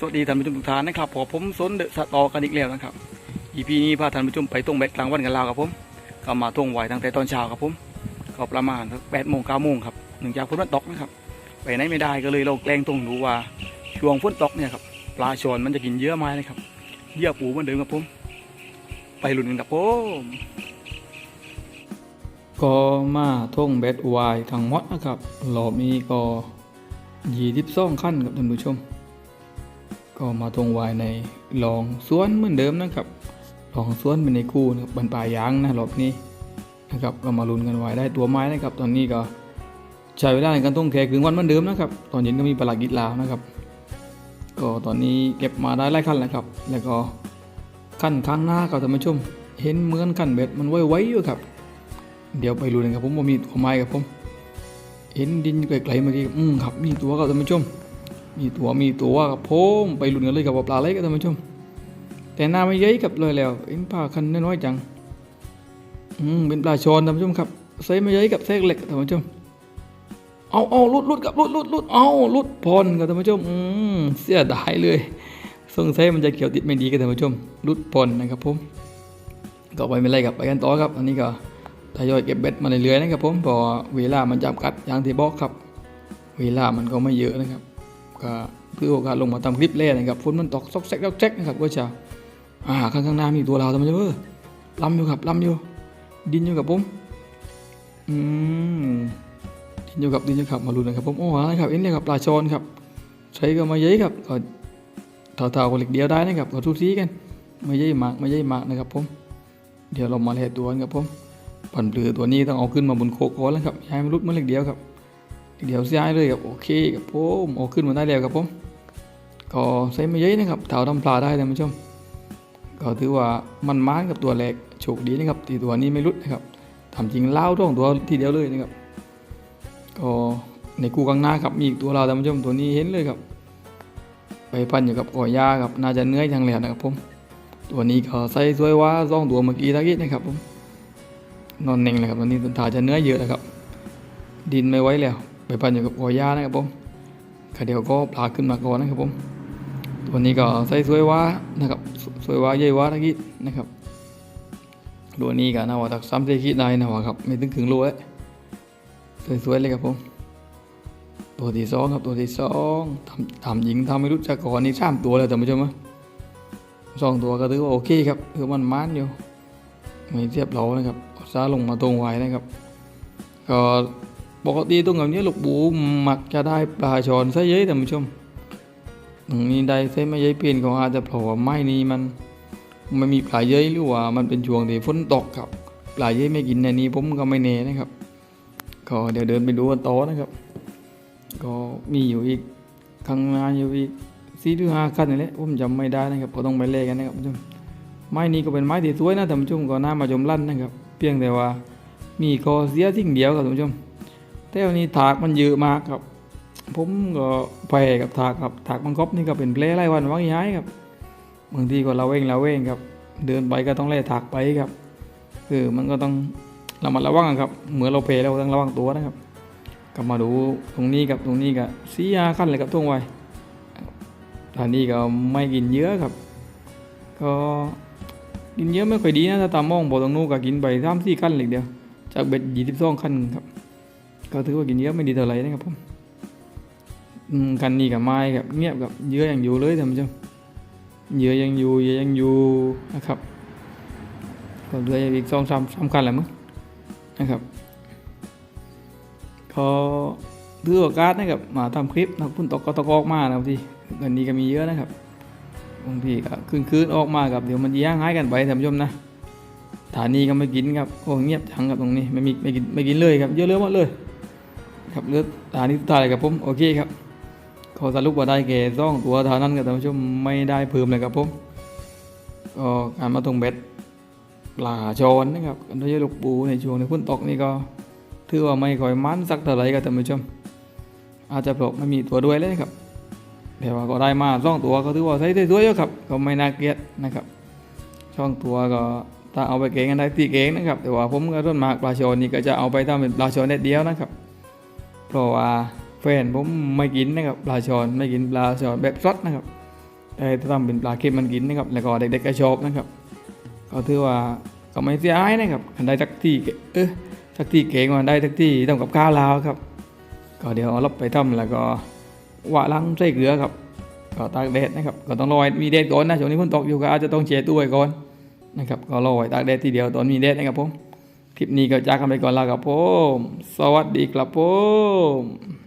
สวัสดีท่านผู้ชมทุกท่านนะครับผมผมสนเดอะสตอกันอีกแล้วนะครับ EP นี้พาท่านผู้ชมไปตรงเบ็ดกลางวันกันล้วครับผมก็มาตรงไหวตั้งแต่ตอนเช้าครับผมก็ประมาณแปดโมงเก้าโมงครับหนึ่งจากฝนมันตกนะครับไปไหนไม่ได้ก็เลยเราแกล้งตรงดูว่าช่วงฝนตกเนี่ยครับปลาชอนมันจะกินเยอะไหมนะครับเยื่อปูมันเดิมครับผมไปหลุ้นกันครับผมก็มาท่งเบ็ดวายทั้งมดนะครับรอบนี้ก็ยี่สิบสองขั้นครับท่านผู้ชม ก็มาตรงวายในลองสวนเหมือนเดิมนะครับลองสวนเป็นในคู่นะครับบรรปลายยางนะรอบนี้นะครับก็มาลุ้นกันไว้ได้ตัวไม้นะครับ ตอนนี้ก็ใช้เวลาในการต้องแค่ครึ่งวันเหมือนเดิมนะครับ ตอนเย็นก็มีปลากิดลาวนะครับ ก็ตอนนี้เก็บมาได้หลายขั้นแล้วครับ แล้วก็ขั้นข้างหน้าครับท่านผู้ชม เห็นเหมือนขั้นเบ็ดมันไว้ๆอยู่ครับ เดี๋ยวไปลุ้นกันครับผมว่ามีตัวไม้ครับผม เห็นดินไกลๆเมื่อกี้อืมครับมีตัวครับท่านผู้ชม มีตัวมีตัวกับผมไปลุ้นกันเลยกับว่าปลาอะไรกันท่านผู้ชม แต่หน้าไม่เย้ยกับเลยแล้วเอ็นปลาคันน้อยจังอืมเป็นปลาชอนท่านผู้ชมครับใส่ไม่เย้ยกับเส้เล็กท่านผู้ชมเอาเอาลุดลุดกับลุดลุดลุดเอาลุดพรกับท่านผู้ชมอืมเสียดายเลยสงสัยมันจะเกี่ยวติดไม่ดีกับท่านผู้ชมลุดพรนะครับผมก็ไปไม่ไรกับไปกันต่อครับ อันนี้ก็ทยอยเก็บเบ็ดมาเรื่อยๆนะครับผมพอเวลามันจำกัดอย่างที่บอกครับ เวลามันก็ไม่เยอะนะครับ ก็เพื่อโอกาสลงมาทำคลิปเล่นะครับฝนมันตกซอกแซกซอกแซกนะครับก็จะอ่าข้างข้างหน้ามีตัวเราทำไมเจ้าเออลำอยู่ครับลำอยู่ ดินอยู่กับผมอืมดินอยู่กับดินอยู่ครับมาดูนนะครับผมโอ้โหนะครับเอ็นเลยครับปลาชอนครับ ใช้ก็มาเย้ครับก็เท่าๆกับเหล็กเดียวได้นะครับก็ทุกทีกันไม่เย้ยมากไม่เย้ยมากนะครับผมเดี๋ยวเรามาแล่ตัวกันครับผมปั่นเปลือตัวนี้ต้องเอาขึ้นมาบนโคกก่อนแล้วครับย้ายมันรุดเมื่อเหล็กเดียวครับ เดี๋ยวย้ายเลยครับโอเคครับผมเอาขึ้นมาได้แล้วครับผมก็ใช้ไม่เยอะนะครับเท่าทำปลาได้ท่านผู้ชมก็ถือว่ามันม้านกับตัวแรกโชคดีนะครับที่ตัวนี้ไม่รุดนะครับทำจริงเล่าท่องตัวทีเดียวเลยนะครับก็ในกูกลางหน้าครับมีอีกตัวเราท่านผู้ชมตัวนี้เห็นเลยครับไปพันอยู่กับก่อยาครับน่าจะเนื้อยทางแหลมนะครับผมตัวนี้ก็ใส่สวยว่าซ่องตัวเมื่อกี้ตะกี้นะครับผมนอนเน่งเลยครับตัวนี้ถ่าจะเนื้อเยอะนะครับดินไม่ไว้แล้ว ไปพันอยู่กับกอหญ้านะครับผมก็เดียวก็ปลาขึ้นมาก่อนนะครับผมตัวนี้ก็ใส่สวยว้านะครับสวยว้าใหญ่ว้าตะกี้นะครับตัวนี้ก็น่าว่าตักซ้ำเซคิได้นะว่าครับไม่ถึงครึ่งโลเลยสวยๆเลยครับผมตัวที่สองครับตัวที่สองทำทำหญิงทำไม่รู้จักก่อนนี่สามตัวแล้วท่านผู้ชมนะสองตัวก็ถือว่าโอเคครับคือมันมันอยู่ไม่เทียบเรานะครับซาลงมาตรงไว้นะครับ ก็ ปกติตรงแบบนี้ลูกบูมักจะได้ปลาชอนซะเยอะท่านผู้ชมตรงนี้ได้ใช่ไม่เยอะเปลี่ยนก็อาจจะเพราะว่าไม้นี้มันมันมีปลาเยอะหรือว่ามันเป็นช่วงที่ฝนตกครับปลาเยอะไม่กินในนี้ผมก็ไม่แน่นะครับ ก็เดี๋ยวเดินไปดูกันต่อนะครับ ก็มีอยู่อีกข้างหน้าอยู่อีกสี่หรือห้าขั้นนี่แหละผมจำไม่ได้นะครับก็ต้องไปเลขกันนะครับท่านผู้ชมไม้นี้ก็เป็นไม้ที่สวยนะท่านผู้ชมก็น่ามาชมลั่นนะครับ เพียงแต่ว่ามีข้อเสียสิ่งเดียวครับท่านผู้ชม แต่วันนี้ถากมันเยอะมากครับ ผมก็ไปกับถากครับถากมันคบนี่ก็เป็นเพลไล่วันว่างย้ายครับบางทีก็เราเองเราเองครับ เดินไปก็ต้องไล่ถากไปครับ คือมันก็ต้องระมัดระวังครับ เหมือนเราเพลเราต้องระวังตัวนะครับกลับมาดูตรงนี้กับตรงนี้กับสียาขั้นเลยครับทุ่งไวตอนนี้ก็ไม่กินเยอะครับ ก็กินเยอะไม่ค่อยดีนะถ้าตามมองบอกตรงนู้นก็กินไปสามสี่ขั้นเลยเดียวจากเบ็ดยี่สิบสองคันครับ ก็ถือว่ากินเยอะไม่ดีเท่าไหร่นะครับผมอืมคันนี้กับไม้ครับเงียบกับเยอะอยังอยู่เลยท่านผู้ชมเยอะยังอยู่เยอะยังอยู่นะครับก็เหลืออีกสองสามสามคันแหละมั้งนะครับก็ถือโอกาสนะครับมาทำคลิปนะพุ่นตกก็ตกออกมานะบางทีกันนี้ก็มีเยอะนะครับบางทีก็คืนคืนๆออกมากับเดี๋ยวมันจะย่งหายกันไปท่านผู้ชมนะสถานีก็ไม่กินครับโอ้เงียบจังครับตรงนี้ไม่มีไม่กินไม่กินเลยครับเยอะเลยหมดเลย ครับเลือดสถานีสุดท้ายครับผมโอเคครับขอสรุปว่าได้แก่ซ่องตัวเท่านนั้นครับท่านผู้ชมไม่ได้เพิ่มเลยครับผมก็การมาตรงเบ็ดปลาชอนนะครับกันด้วยลูกปูในช่วงในพุ่นตกนี่ก็ถือว่าไม่ค่อยมันสักเท่าไหร่ครับท่านผู้ชม อาจจะเพราะไม่มีตัวด้วยเลยครับแต่ว่าก็ได้มาซ่องตัวก็ถือว่าใช้ได้ด้วยครับ ก็ไม่น่าเกลียดนะครับ ช่องตัวก็ถ้าเอาไปเก่งกันได้ตีเก่งนะครับ แต่ว่าผมก็ต้นมากปลาชอนนี่ก็จะเอาไปทำเป็นปลาชอนเด็ดเดียวนะครับ ราะว่าแฟนผมไม่กินนะครับปลาชอนไม่กินปลาชอนแบบสดนะครับได้ทำเป็นปลาเค็มมันกินนะครับแล้วก็เด็กๆก็ชอบนะครับก็ถือว่าก็ไม่เสียหายนะครับอันได้สักที่เออสักที่เก่งว่าได้สักที่ทำกับข้าวลาวครับ ก็เดี๋ยวเอารบไปทำแล้วก็วะลังใส่เกลือครับก็ตากแดดนะครับก็ต้องรอให้มีแดดก่อนนะช่วงนี้ฝนตกอยู่ก็อาจจะต้องเช็ดตู้ไว้ก่อนนะครับก็รอไว้ตากแดดทีเดียวตอนมีแดดนะครับผม คลิปนี้ก็จากกันไปก่อนแล้วครับผม สวัสดีครับผม